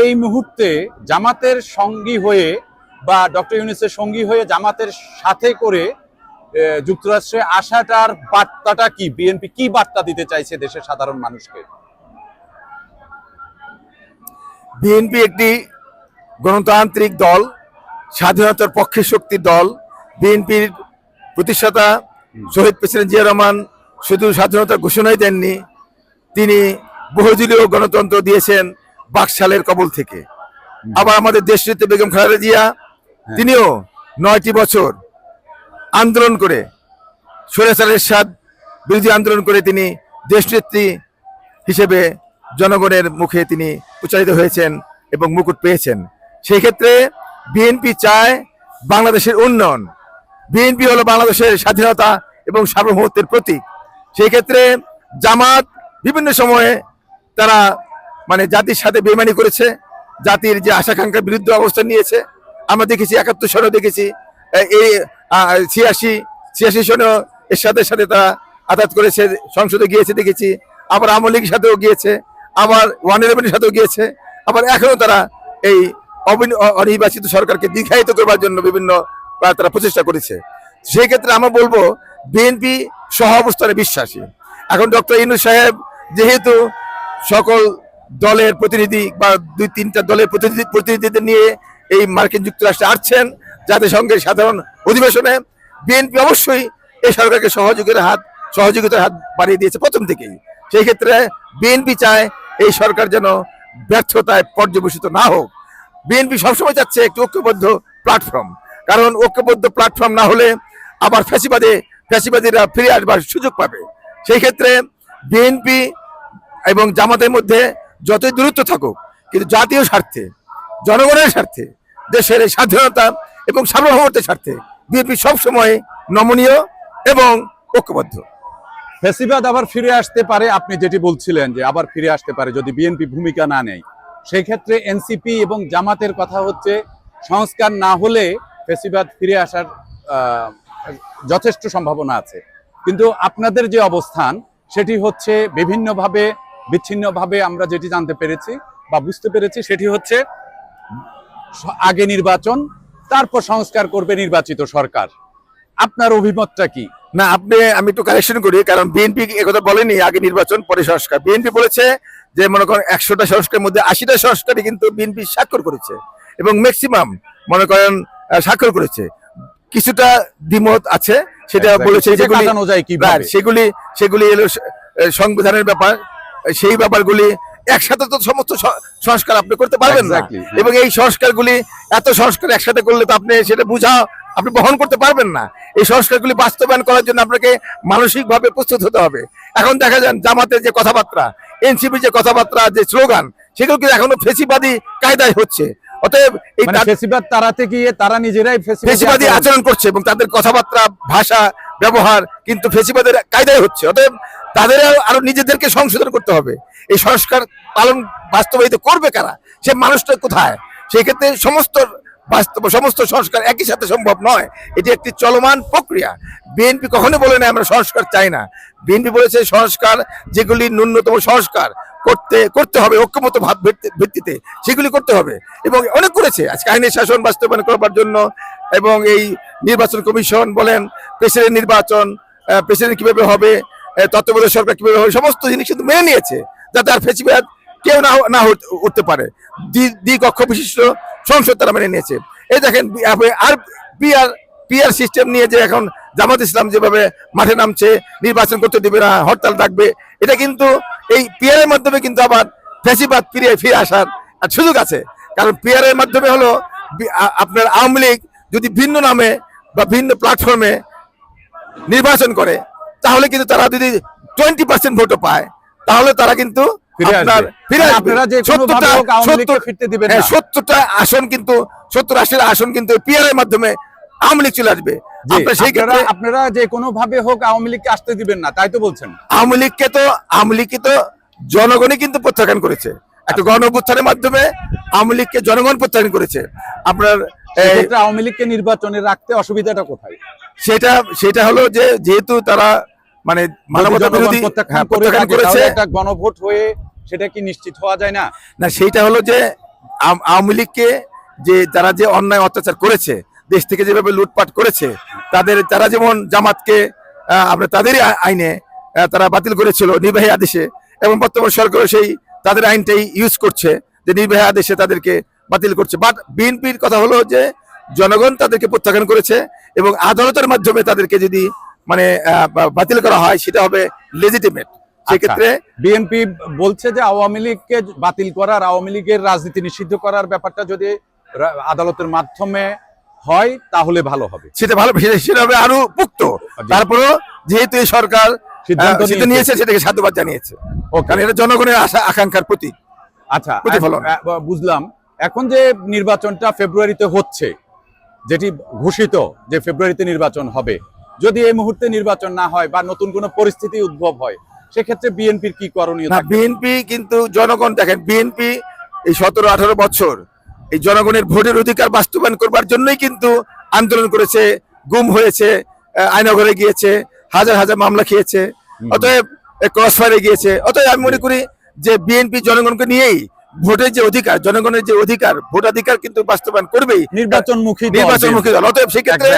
এই মুহূর্তে জামাতের সঙ্গী হয়ে বা ডক্টর ইউনিসের সঙ্গী হয়ে জামাতের সাথে করে যুক্তরাষ্ট্রে আসাটার বার্তাটা কি? বিএনপি কি বার্তা দিতে চাইছে দেশের সাধারণ মানুষকে? বিএনপি একটি গণতান্ত্রিক দল, স্বাধীনতার পক্ষে শক্তির দল। বিএনপির প্রতিষ্ঠাতা শহীদ প্রেসিডেন্ট জিয়া রহমান শুধু স্বাধীনতার ঘোষণাই দেননি, তিনি বহুদলীয় গণতন্ত্র দিয়েছেন। বাকশালের কবল থেকে। আবার আমাদের দেশনেত্রী বেগম খালেদা জিয়া তিনিও নয়টি বছর আন্দোলন করে স্বৈরাচারের স্বাদ বিরোধী আন্দোলন করে তিনি দেশনেত্রী হিসেবে জনগণের মুখে তিনি উচ্চারিত হয়েছেন এবং মুকুট পেয়েছেন। সেই ক্ষেত্রে বিএনপি চায় বাংলাদেশের উন্নয়ন। বিএনপি হলো বাংলাদেশের স্বাধীনতা এবং সার্বভৌমত্বের প্রতীক। সেই ক্ষেত্রে জামাত বিভিন্ন সময়ে তারা জাতির সাথে বেমানি করেছে, জাতির যে আশাকাঙ্ক্ষার বিরুদ্ধে অবস্থান নিয়েছে। আমরা দেখেছি একাত্তর সনেও দেখেছি এই ছিয়াশি ছিয়াশি সনেও এর সাথে সাথে তারা আঘাত করেছে, সংসদে গিয়েছে দেখেছি, আবার আওয়ামী লীগের সাথেও গিয়েছে, আবার ওয়ান ইলেভেনের সাথেও গিয়েছে, আবার এখনও তারা এই অনির্বাচিত সরকারকে দীর্ঘায়িত করবার জন্য বিভিন্ন তারা প্রচেষ্টা করেছে। সেই ক্ষেত্রে আমরা বলব, বিএনপি সহ অবস্থানে বিশ্বাসী। এখন ডক্টর ইনু সাহেব যেহেতু সকল দলের প্রতিনিধি বা দুই তিনটা দলের প্রতিনিধি প্রতিনিধিদের নিয়ে এই মার্কিন যুক্তরাষ্ট্রে আসছেন জাতিসংঘের সাধারণ অধিবেশনে। বিএনপি অবশ্যই এই সরকারকে সহযোগিতার হাত সহযোগিতার হাত বাড়িয়ে দিয়েছে প্রথম থেকেই। সেই ক্ষেত্রে বিএনপি চায় এই সরকার যেন ব্যর্থতায় পর্যবেসিত না হোক। বিএনপি সবসময় চাচ্ছে একটি ঐক্যবদ্ধ প্ল্যাটফর্ম। কারণ ঐক্যবদ্ধ প্ল্যাটফর্ম না হলে আবার ফ্যাসিবাদে, ফ্যাসিবাদীরা ফিরে আসবার সুযোগ পাবে। সেই ক্ষেত্রে বিএনপি এবং জামাতের মধ্যে যতই দূরত্ব থাকুক, কিন্তু জাতীয় স্বার্থে, জনগণের স্বার্থে, দেশের এই স্বাধীনতা এবং সার্বভৌমত্বের স্বার্থে বিএনপি সবসময় নমনীয় এবং ঐক্যবদ্ধ। ফেসিবাদ আবার ফিরে আসতে পারে, আপনি যেটি বলছিলেন যে আবার ফিরে আসতে পারে যদি বিএনপি ভূমিকা না নেয়। সেই ক্ষেত্রে এনসিপি এবং জামাতের কথা হচ্ছে, সংস্কার না হলে ফেসিবাদ ফিরে আসার যথেষ্ট সম্ভাবনা আছে। কিন্তু আপনাদের যে অবস্থান, সেটি হচ্ছে বিভিন্নভাবে বিচ্ছিন্নভাবে আমরা যেটি জানতে পেরেছি বা বুঝতে পেরেছি সেটি হচ্ছে আগে নির্বাচন তারপর সংস্কার করবে নির্বাচিত সরকার। আপনার অভিমতটা কি? না আপনি আমি একটু কারেকশন করি কারণ বিএনপি একথা বলেনি? আগে নির্বাচন পরে সংস্কার। বিএনপি বলেছে যে মনে করেন একশোটা সংস্কারের মধ্যে আশিটা সংস্কারই কিন্তু বিএনপি স্বাক্ষর করেছে এবং ম্যাক্সিমাম মনে করেন স্বাক্ষর করেছে। কিছুটা দ্বিমত আছে সেটা বলেছে? Right, সেগুলি সেগুলি এলো সংবিধানের ব্যাপার। সেই ব্যাপারগুলি একসাথে তো সমস্ত সংস্কার আপনি করতে পারবেন না। এবং এই সংস্কারগুলি এত সংস্কার একসাথে করলে তো আপনি সেটা বুঝা আপনি বহন করতে পারবেন না। এই সংস্কারগুলি বাস্তবায়ন করার জন্য আপনাকে মানসিকভাবে প্রস্তুত হতে হবে। এখন দেখা যান জামাতের যে কথাবার্তা এনসিপির যে কথাবার্তা যে স্লোগান সেগুলো কিন্তু এখনও ফেসিবাদী কায়দায় হচ্ছে। অতএব এই মানে ফেসিবাদ তাড়াতে গিয়ে তারা নিজেরাই ফেসিবাদী আচরণ করছে এবং তাদের কথাবার্তা ভাষা ব্যবহার কিন্তু ফেসিবাদের কায়দায় হচ্ছে। অতএব তাদের আরও নিজেদেরকে সংশোধন করতে হবে। এই সংস্কার পালন বাস্তবায়িত করবে কারা? সে মানুষটা কোথায়? সেই ক্ষেত্রে সমস্ত বাস্তব সমস্ত সংস্কার একই সাথে সম্ভব নয়। এটি একটি চলমান প্রক্রিয়া। বিএনপি কখনো বলে না আমরা সংস্কার চাই না। বিএনপি বলেছে সংস্কার যেগুলি ন্যূনতম সংস্কার। করতে করতে হবে, ঐক্যমত ভাব ভিত্তি- ভিত্তিতে। সেগুলি করতে হবে। এবং অনেক করেছে। আজকে আইনের শাসন বাস্তবায়ন করবার জন্য এবং এই নির্বাচন কমিশন বলেন, প্রেসিডেন্ট নির্বাচন প্রেসিডেন্ট কীভাবে হবে তত্ত্বাবধায়ক সরকার কীভাবে হবে, সমস্ত জিনিস কিন্তু মেনে নিয়েছে, যাতে আর ফেসিবাদ কেউ না না উঠতে পারে। দ্বি- দ্বিকক্ষ বিশিষ্ট সংসদ তারা মেনে নিয়েছে। এই দেখেন আর পিআর পিআর সিস্টেম নিয়ে যে এখন জামাত ইসলাম যেভাবে মাঠে নামছে নির্বাচন করতে দিবে না হরতাল ডাকবে এটা কিন্তু এই পিআর এর মাধ্যমে কিন্তু আবার ফেসিবাদ ফিরে ফিরে আসার সুযোগ আছে। কারণ পিআর এর মাধ্যমে হলো আপনার আওয়ামী লীগ যদি ভিন্ন নামে বা ভিন্ন প্ল্যাটফর্মে নির্বাচন করে তাহলে কিন্তু তারা যদি টোয়েন্টি পার্সেন্ট ভোটও পায় তাহলে তারা কিন্তু মানে আপনারা যে সত্তরটা হ্যাঁ, আসন কিন্তু সত্তর আশির আসন কিন্তু পিআর এর মাধ্যমে আওয়ামী লীগ চলে আসবে। আপনার যে কোনো ভাবে হোক আওয়ামী লীগকে আসতে দিবেন না তাই তো বলছেন? আওয়ামী লীগকে তো আওয়ামী লীগকে তো জনগণই কিন্তু প্রত্যাখ্যান করেছে। একটা গণ অভ্যুত্থানের মাধ্যমে আওয়ামী লীগকে জনগণ প্রত্যাখ্যান করেছে। আপনার আওয়ামী লীগকে নির্বাচনে রাখতে অসুবিধাটা কোথায়? সেটা সেটা হলো যে যেহেতু তারা মানে মানবতা বিরোধী প্রত্যাখ্যান করেছে একটা গণভোট হয়ে সেটা কি নিশ্চিত হওয়া যায় না? না সেইটা হলো যে আওয়ামী লীগকে যে যারা যে অন্যায় অত্যাচার করেছে দেশ থেকে যেভাবে লুটপাট করেছে তাদের তারা যেমন জামাতকে আপনার তাদেরই আইনে তারা বাতিল করেছিল নির্বাহী আদেশে এবং বর্তমান সরকার সেই তাদের আইনটাই ইউজ করছে যে নির্বাহী আদেশে তাদেরকে বাতিল করছে। বাট বিএনপির কথা হলো যে জনগণ তাদেরকে প্রত্যাখ্যান করেছে এবং আদালতের মাধ্যমে তাদেরকে যদি মানে বাতিল করা হয় সেটা হবে লেজিটিমেট সেক্ষেত্রে বিএনপি বলছে যে আওয়ামী লীগকে বাতিল করার আওয়ামী লীগের রাজনীতি নিষিদ্ধ করার ব্যাপারটা যদি আদালতের মাধ্যমে হয় তাহলে ভালো হবে। সেটা ভালো সেটা- হবে আরও পুক্ত। তারপরেও যেহেতু এই সরকার সিদ্ধান্ত নিয়েছে। সেটাকে সাধুবাদ জানিয়েছে। ওকে কারণ এটা জনগণের আশা আকাঙ্ক্ষার প্রতীক। আচ্ছা প্রতিফলন। এক- এক- বুঝলাম। এখন যে নির্বাচনটা ফেব্রুয়ারিতে হচ্ছে যেটি ঘোষিত যে ফেব্রুয়ারিতে নির্বাচন হবে যদি এই মুহূর্তে নির্বাচন না হয় বা নতুন কোনো পরিস্থিতি উদ্ভব হয় সেক্ষেত্রে বিএনপির কি করণীয় বিএনপি কিন্তু জনগণ দেখেন বিএনপি এই সতেরো আঠারো বছর এই জনগণের ভোটের অধিকার বাস্তবায়ন করবার জন্যই কিন্তু আন্দোলন করেছে গুম হয়েছে আয়নাঘরে গিয়েছে হাজার হাজার মামলা খেয়েছে অতএব ক্রস ফায়ারে গিয়েছে। অতএব আমি মনে করি যে বিএনপি জনগণকে নিয়েই ভোটের যে অধিকার জনগণের যে অধিকার ভোটাধিকার কিন্তু বাস্তবায়ন করবেই। নির্বাচনমুখী নির্বাচনমুখী দল। অতএব সেক্ষেত্রে.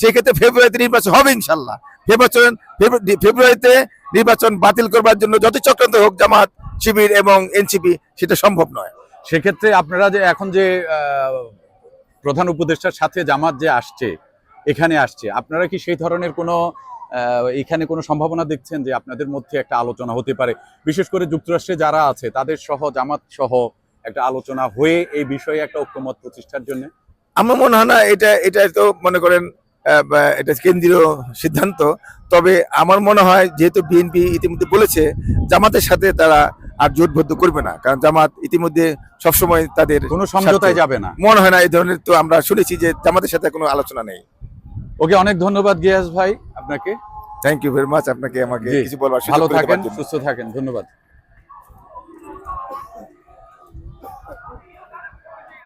সেক্ষেত্রে ফেব্রুয়ারিতে নির্বাচন হবে ইনশাল্লাহ ফেব্রু- ফেব্রুয়ারিতে নির্বাচন বাতিল করবার জন্য যত চক্রান্ত হোক জামাত শিবির এবং এনসিপি সেটা সম্ভব নয়। সেক্ষেত্রে আপনারা যে এখন যে প্রধান উপদেষ্টার সাথে জামাত যে আসছে, এখানে আসছে, আপনারা কি সেই ধরনের কোনো এখানে কোনো সম্ভাবনা দেখছেন যে আপনাদের মধ্যে একটা আলোচনা হতে পারে? বিশেষ করে যুক্তরাষ্ট্রে যারা আছে, তাদের সহ, জামাত সহ একটা আলোচনা হয়ে এই বিষয়ে একটা ঐক্যমত প্রতিষ্ঠার জন্য? আমার মনে হয় না, এটা এটা তো মনে করেন এটা কেন্দ্রীয় সিদ্ধান্ত। তবে আমার মনে হয়, যেহেতু বিএনপি ইতিমধ্যে বলেছে, জামাতের সাথে তারা আর জোটবদ্ধ করবে না কারণ জামাত ইতিমধ্যে সবসময় তাদের কোনো সমঝোতায় যাবে না। মনে হয় না এই ধরনের তো আমরা শুনেছি যে জামাতের সাথে কোনো আলোচনা নেই। ওকে অনেক ধন্যবাদ গিয়াস ভাই আপনাকে। থ্যাংক ইউ ভেরি মাচ আপনাকে আমাকে কিছু বলবার সুযোগ ভালো থাকেন সুস্থ থাকেন ধন্যবাদ।